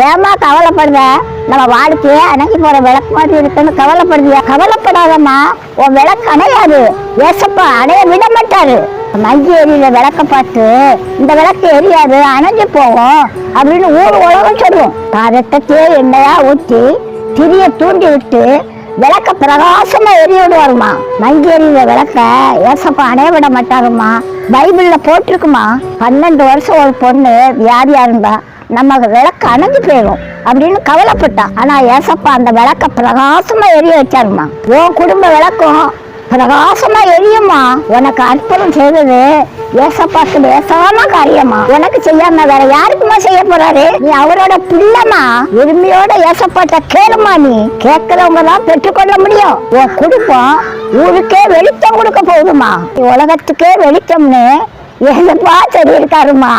ஏமா கவலைப்படுத நம்ம வாழ்க்கையே அணைக்கி போற விளக்கு மாதிரி இருக்குன்னு கவலைப்படுதியா கவலைப்படாதம்மா. உன் விளக்கு அணையாது. ஏசப்பா அணைய விட மாட்டாரு. மஞ்சள் எரியிற விளக்க பார்த்து இந்த விளக்கு எரியாது அணைஞ்சு போகும் அப்படின்னு ஊர் உலகம் சொல்லும். பதட்டத்தையே எண்ணெயா ஊற்றி திரிய தூண்டி விட்டு விளக்க பிரகாசமா எரிய விடுவாருமா மங்கி எரியிற விளக்க ஏசப்பா அணைய விட மாட்டாருமா பைபிள்ல போட்டிருக்குமா பன்னெண்டு வருஷம் ஒரு பொண்ணு வியாதியா இருந்தா. நம்ம விளக்கு அணைஞ்சு போயிடும் அப்படின்னு கவலைப்பட்டான் ஆனால் ஏசப்பா அந்த விளக்க பிரகாசமாக எரிய வச்சாருமா உன் குடும்ப விளக்கம் பிரகாசமாக எரியுமா உனக்கு அற்புதம் செய்தது ஏசப்பாக்கு பேசாம காரியமா உனக்கு செய்யாம வேற யாருக்குமா செய்ய போறாரு? நீ அவரோட பிள்ளைமா உரிமையோட ஏசப்பாட்ட கேளுமா நீ. கேட்கிறவங்க தான் பெற்றுக்கொள்ள முடியும். உன் குடும்பம் ஊருக்கே வெளிச்சம் கொடுக்க போகுதுமா உலகத்துக்கே வெளிச்சம்னு ஏசப்பா சொல்லியிருக்காருமா